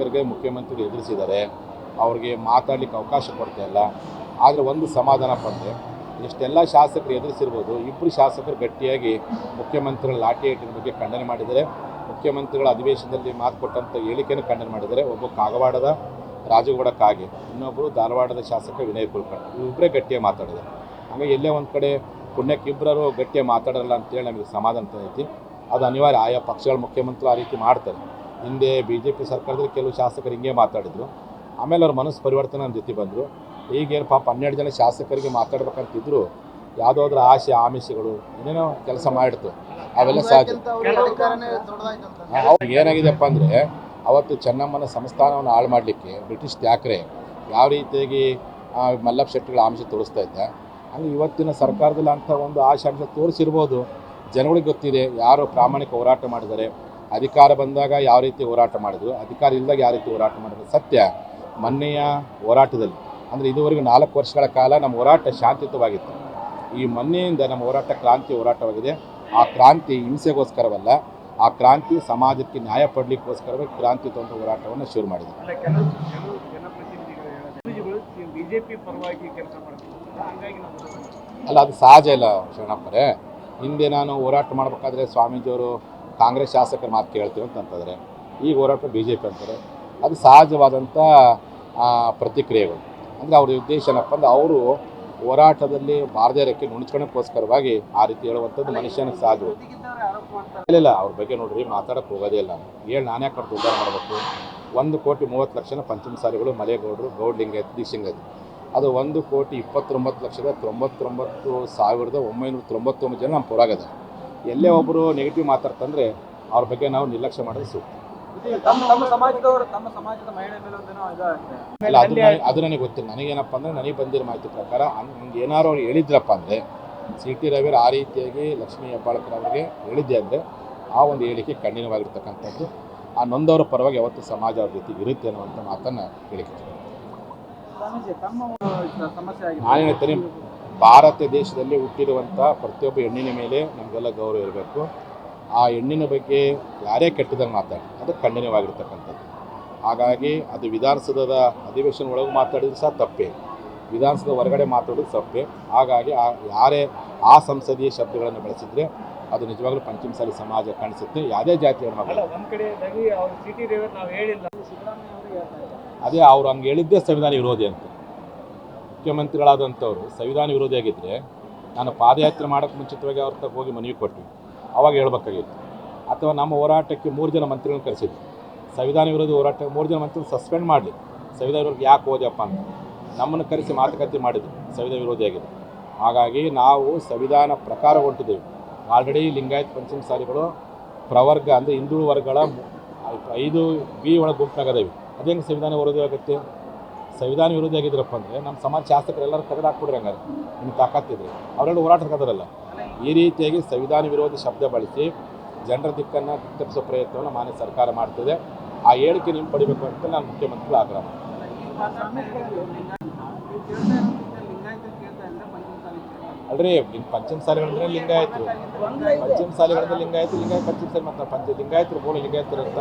ಶಾಸಕರಿಗೆ ಮುಖ್ಯಮಂತ್ರಿ ಎದುರಿಸಿದ್ದಾರೆ, ಅವ್ರಿಗೆ ಮಾತಾಡಲಿಕ್ಕೆ ಅವಕಾಶ ಕೊಡ್ತಾ ಇಲ್ಲ. ಆದರೆ ಒಂದು ಸಮಾಧಾನ ಬಂದೆ ಇಷ್ಟೆಲ್ಲ ಶಾಸಕರು ಎದುರಿಸಿರ್ಬೋದು ಇಬ್ಬರು ಶಾಸಕರು ಗಟ್ಟಿಯಾಗಿ ಮುಖ್ಯಮಂತ್ರಿಗಳ ಲಾಠಿ ಏಟಿನ ಬಗ್ಗೆ ಖಂಡನೆ ಮಾಡಿದ್ದಾರೆ. ಮುಖ್ಯಮಂತ್ರಿಗಳ ಅಧಿವೇಶನದಲ್ಲಿ ಮಾತು ಕೊಟ್ಟಂಥ ಹೇಳಿಕೆಯನ್ನು ಖಂಡನೆ ಮಾಡಿದ್ದಾರೆ. ಒಬ್ಬ ಕಾಗವಾಡದ, ರಾಜಗೌಡ ಕಾಗೆ, ಇನ್ನೊಬ್ಬರು ಧಾರವಾಡದ ಶಾಸಕ ವಿನಯ್ ಕುಲಕರ್ಣಿ ಇಬ್ಬರೇ ಗಟ್ಟಿಯಾಗಿ ಮಾತಾಡಿದ್ದಾರೆ. ಹಾಗಾಗಿ ಎಲ್ಲೇ ಒಂದು ಕಡೆ ಪುಣ್ಯಕ್ಕೆ ಇಬ್ಬರು ಗಟ್ಟಿಯಾಗಿ ಮಾತಾಡಲ್ಲ ಅಂತೇಳಿ ನಮಗೆ ಸಮಾಧಾನ ಐತಿ ಅದು ಅನಿವಾರ್ಯ, ಆಯಾ ಪಕ್ಷಗಳ ಮುಖ್ಯಮಂತ್ರಿ ಆ ರೀತಿ ಮಾಡ್ತಾರೆ. ಹಿಂದೆ ಬಿ ಜೆ ಪಿ ಸರ್ಕಾರದಲ್ಲಿ ಕೆಲವು ಶಾಸಕರು ಹಿಂಗೆ ಮಾತಾಡಿದ್ರು. ಆಮೇಲೆ ಅವ್ರ ಮನಸ್ಸು ಪರಿವರ್ತನೆ ಅನ್ನ ಜೊತೆ ಬಂದರು. ಈಗೇನು ಪಾಪ ಹನ್ನೆರಡು ಜನ ಶಾಸಕರಿಗೆ ಮಾತಾಡ್ಬೇಕಂತಿದ್ರು, ಯಾವುದಾದ್ರೂ ಆಸೆ ಆಮಿಷಗಳು, ಏನೇನೋ ಕೆಲಸ ಮಾಡಿತು ಅವೆಲ್ಲ ಸಾಧ್ಯ. ಅವ್ರಿಗೆ ಏನಾಗಿದೆಪ್ಪ ಅಂದರೆ, ಅವತ್ತು ಚೆನ್ನಮ್ಮನ ಸಂಸ್ಥಾನವನ್ನು ಹಾಳು ಮಾಡಲಿಕ್ಕೆ ಬ್ರಿಟಿಷ್ ತ್ಯಾಕ್ರೆ ಯಾವ ರೀತಿಯಾಗಿ ಮಲ್ಲಪ್ಪ ಶೆಟ್ಟಿಗಳ ಆಮಿಷ ತೋರಿಸ್ತಾ ಇದ್ದೆ. ಹಂಗೆ ಇವತ್ತಿನ ಸರ್ಕಾರದಲ್ಲಿ ಅಂಥ ಒಂದು ಆಶಾಂಶ ತೋರಿಸಿರ್ಬೋದು. ಜನಗಳಿಗೆ ಗೊತ್ತಿದೆ, ಯಾರು ಪ್ರಾಮಾಣಿಕ ಹೋರಾಟ ಮಾಡಿದ್ದಾರೆ. ಅಧಿಕಾರ ಬಂದಾಗ ಯಾವ ರೀತಿ ಹೋರಾಟ ಮಾಡಿದ್ರು ಅಧಿಕಾರ ಇಲ್ಲದಾಗ ಯಾವ ರೀತಿ ಹೋರಾಟ ಮಾಡಿದ್ರು ಸತ್ಯ ಮೊನ್ನೆಯ ಹೋರಾಟದಲ್ಲಿ ಅಂದರೆ ಇದುವರೆಗೂ ನಾಲ್ಕು ವರ್ಷಗಳ ಕಾಲ ನಮ್ಮ ಹೋರಾಟ ಶಾಂತಿಯುತವಾಗಿತ್ತು. ಈ ಮೊನ್ನೆಯಿಂದ ನಮ್ಮ ಹೋರಾಟ ಕ್ರಾಂತಿ ಹೋರಾಟವಾಗಿದೆ. ಆ ಕ್ರಾಂತಿ ಹಿಂಸೆಗೋಸ್ಕರವಲ್ಲ ಆ ಕ್ರಾಂತಿ ಸಮಾಜಕ್ಕೆ ನ್ಯಾಯ ಪಡಲಿಕ್ಕೋಸ್ಕರವೇ ಕ್ರಾಂತಿಯುತ ಹೋರಾಟವನ್ನು ಶುರು ಮಾಡಿದೆ ಅಲ್ಲ ಅದು ಸಹಜ ಇಲ್ಲ ಶರಣಪ್ಪರೇ. ಹಿಂದೆ ನಾನು ಹೋರಾಟ ಮಾಡಬೇಕಾದ್ರೆ ಸ್ವಾಮೀಜಿಯವರು ಕಾಂಗ್ರೆಸ್ ಶಾಸಕರ ಮಾತು ಕೇಳ್ತೀವಿ ಅಂತ ಅಂತಂದರೆ ಈಗ ಹೋರಾಟ ಬಿ ಜೆ ಪಿ ಅಂತಾರೆ. ಅದು ಸಹಜವಾದಂಥ ಪ್ರತಿಕ್ರಿಯೆಗಳು. ಅಂದರೆ ಅವ್ರ ಉದ್ದೇಶ ಏನಪ್ಪ ಅಂದರೆ ಅವರು ಹೋರಾಟದಲ್ಲಿ ಬಾರದೇ ರೆಕ್ಕೆ ಆ ರೀತಿ ಹೇಳುವಂಥದ್ದು ಮನುಷ್ಯನಿಗೆ ಸಾಧು ಇಲ್ಲ ಇಲ್ಲ, ಅವ್ರ ಬಗ್ಗೆ ನೋಡ್ರಿ, ಮಾತಾಡಕ್ಕೆ ಹೋಗೋದೇ ಇಲ್ಲ. ಹೇಳಿ ನಾನೇ ಕಡ್ದು ಉದ್ದಾರ ಮಾಡಬೇಕು. ಒಂದು ಕೋಟಿ ಮೂವತ್ತು ಲಕ್ಷನ ಪಂಚಮಸಾಲಿಗಳು ಮಲೆಗೌಡರು ಗೌಡ್ಲಿಂಗಾಯತ್ ದೀಕ್ಷಿಂಗಾಯತ್ ಅದು ಒಂದು ಕೋಟಿ ಇಪ್ಪತ್ತೊಂಬತ್ತು ಲಕ್ಷದ ತೊಂಬತ್ತೊಂಬತ್ತು ಸಾವಿರದ ಒಂಬೈನೂರ ತೊಂಬತ್ತೊಂಬತ್ತು ಜನ ನಮ್ಮ ಪುರಾಗದ ಎಲ್ಲೇ ಒಬ್ಬರು ನೆಗೆಟಿವ್ ಮಾತಾಡ್ತಂದ್ರೆ ಅವ್ರ ಬಗ್ಗೆ ನಾವು ನಿರ್ಲಕ್ಷ್ಯ ಮಾಡೋದು ಸೂಕ್ತ. ಅದು ನನಗೆ ಅದು ನನಗೆ ಗೊತ್ತಿಲ್ಲ. ನನಗೇನಪ್ಪ ಅಂದ್ರೆ ನನಗೆ ಬಂದಿರೋ ಮಾಹಿತಿ ಪ್ರಕಾರ ಹಂಗೆ ಏನಾರು ಅವ್ರು ಹೇಳಿದ್ರಪ್ಪ ಅಂದರೆ ಸಿ ಟಿ ರವಿ ಆ ರೀತಿಯಾಗಿ ಲಕ್ಷ್ಮೀ ಹೆಬ್ಬಾಳ್ಕರ್ ಅವರಿಗೆ ಹೇಳಿದ್ದೆ ಅಂದರೆ ಆ ಒಂದು ಹೇಳಿಕೆ ಖಂಡಿತವಾಗಿರ್ತಕ್ಕಂಥದ್ದು ಆ ನೊಂದವರ ಪರವಾಗಿ ಯಾವತ್ತು ಸಮಾಜ ಅವ್ರ ಜೊತೆಗೆ ಇರುತ್ತೆ ಅನ್ನುವಂಥ ಮಾತನ್ನು ಹೇಳಿಕೆ ನಾನೇನು ಹೇಳ್ತೀನಿ? ಭಾರತ ದೇಶದಲ್ಲಿ ಹುಟ್ಟಿರುವಂಥ ಪ್ರತಿಯೊಬ್ಬ ಹೆಣ್ಣಿನ ಮೇಲೆ ನಮಗೆಲ್ಲ ಗೌರವ ಇರಬೇಕು. ಆ ಹೆಣ್ಣಿನ ಬಗ್ಗೆ ಯಾರೇ ಕೆಟ್ಟದಂಗೆ ಮಾತಾಡಿ ಅದು ಖಂಡನೀಯವಾಗಿರ್ತಕ್ಕಂಥದ್ದು. ಹಾಗಾಗಿ ಅದು ವಿಧಾನಸೌಧದ ಅಧಿವೇಶನ ಒಳಗೆ ಮಾತಾಡಿದ್ರು ಸಹ ತಪ್ಪೇ. ವಿಧಾನಸೌಧ ಹೊರಗಡೆ ಮಾತಾಡೋದು ತಪ್ಪೇ. ಹಾಗಾಗಿ ಆ ಯಾರೇ ಆ ಸಂಸದೀಯ ಶಬ್ದಗಳನ್ನು ಬಳಸಿದರೆ ಅದು ನಿಜವಾಗ್ಲೂ ಪಂಚಮಸಾಲಿ ಸಮಾಜ ಕಾಣಿಸುತ್ತೆ. ಯಾವುದೇ ಜಾತಿ ಅದೇ ಅವ್ರು ಹಂಗೆ ಹೇಳಿದ್ದೇ ಸಂವಿಧಾನ ವಿರೋಧಿ ಅಂತ. ಮುಖ್ಯಮಂತ್ರಿಗಳಾದಂಥವ್ರು, ಸಂವಿಧಾನ ವಿರೋಧಿಯಾಗಿದ್ದರೆ ನಾನು ಪಾದಯಾತ್ರೆ ಮಾಡೋಕ್ಕೆ ಮುಂಚಿತವಾಗಿ ಅವ್ರ ತಗ ಹೋಗಿ ಮನವಿ ಕೊಟ್ವಿ. ಅವಾಗ ಹೇಳ್ಬೇಕಾಗಿತ್ತು. ಅಥವಾ ನಮ್ಮ ಹೋರಾಟಕ್ಕೆ ಮೂರು ಜನ ಮಂತ್ರಿಗಳನ್ನ ಕರೆಸಿದ್ವಿ. ಸಂವಿಧಾನ ವಿರೋಧಿ ಹೋರಾಟ ಮೂರು ಜನ ಮಂತ್ರಿಗಳು ಸಸ್ಪೆಂಡ್ ಮಾಡಲಿ. ಸಂವಿಧಾನ ವಿರೋಧಿ ಯಾಕೆ ಹೋದ್ಯಪ್ಪ ಅಂತ. ನಮ್ಮನ್ನು ಕರೆಸಿ ಮಾತುಕತೆ ಮಾಡಿದ್ರು. ಸಂವಿಧಾನ ವಿರೋಧಿಯಾಗಿದೆ ಹಾಗಾಗಿ ನಾವು ಸಂವಿಧಾನ ಪ್ರಕಾರ ಹೊಂಟಿದ್ದೇವೆ. ಆಲ್ರೆಡಿ ಲಿಂಗಾಯತ್ ಪಂಚಮಸಾಲಿಗಳು ಪ್ರವರ್ಗ ಅಂದರೆ ಹಿಂದೂ ವರ್ಗಗಳ ಐದು ಬಿ ಒಳಗೆ ಗುಂಪಿನಾಗದೇವೆ ಅದೇನು ಸಂವಿಧಾನ ವಿರೋಧಿ ಆಗುತ್ತೆ? ಸಂವಿಧಾನ ವಿರೋಧಿ ಆಗಿದ್ರಪ್ಪ ಅಂದರೆ ನಮ್ಮ ಸಮಾಜ ಶಾಸಕರು ಎಲ್ಲರೂ ತೆಗೆದು ಹಾಕ್ಬಿಡ್ರಿ ಹಂಗಾರೆ. ನಿಮ್ಗೆ ತಾಕತ್ತಿದ್ರಿ. ಅವರೆಲ್ಲ ಹೋರಾಟಕ್ಕದರಲ್ಲ ಈ ರೀತಿಯಾಗಿ ಸಂವಿಧಾನ ವಿರೋಧಿ ಶಬ್ದ ಬಳಸಿ ಜನರ ದಿಕ್ಕನ್ನು ತಪ್ಪಿಸೋ ಪ್ರಯತ್ನವನ್ನು ಮಾನ್ಯ ಸರ್ಕಾರ ಮಾಡ್ತಿದೆ. ಆ ಹೇಳಿಕೆ ನಿಮ್ಮ ಪಡಿಬೇಕು ಅಂತ ನಾನು ಮುಖ್ಯಮಂತ್ರಿಗಳು ಆಗ್ರಹ ಅಲ್ರಿ ಅಲ್ರಿ ಲಿಂಗ ಪಂಚಮಸಾಲಿಗಳಂದ್ರೆ ಲಿಂಗಾಯತರು. ಪಂಚಮಸಾಲಿಗಳಂದ್ರೆ ಲಿಂಗಾಯತ ಲಿಂಗಾಯತ ಪಂಚಮಸಾಲಿ ಮತ್ತು ಪಂಚ ಲಿಂಗಾಯತರು ಬೋಳ ಲಿಂಗಾಯತರು ಅಂತ.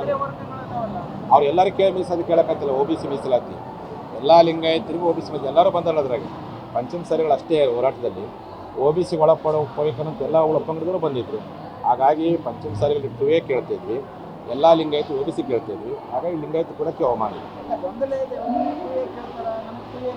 ಅವ್ರು ಎಲ್ಲರೂ ಕೇಳಿ ಮೀಸಲಾತಿ ಕೇಳಕ್ಕಾಗ್ತಿಲ್ಲ ಒ ಬಿ ಸಿ ಮೀಸಲಾತಿ. ಎಲ್ಲ ಲಿಂಗಾಯತರಿಗೂ ಒ ಬಿ ಸಿ ಎಲ್ಲರೂ ಬಂದಲ್ಲ ಅದ್ರಾಗ. ಪಂಚಮಸಾಲಿಗಳು ಅಷ್ಟೇ ಹೋರಾಟದಲ್ಲಿ. ಒ ಬಿ ಸಿ ಒಳಪಡೋ ಉಪಯೋಗಕ್ಕಂತ ಎಲ್ಲ ಒಳಪಂಗಡದವರು ಬಂದಿದ್ರು. ಹಾಗಾಗಿ ಪಂಚಮ ಪಂಚಮಸಾಲಿಗಳು ಇಟ್ಟುವೇ ಕೇಳ್ತಿದ್ವಿ. ಎಲ್ಲ ಲಿಂಗಾಯತ ಒ ಬಿ ಸಿ ಕೇಳ್ತಿದ್ವಿ. ಹಾಗಾಗಿ ಲಿಂಗಾಯತ ಕೂಡ ಅವಮಾನ.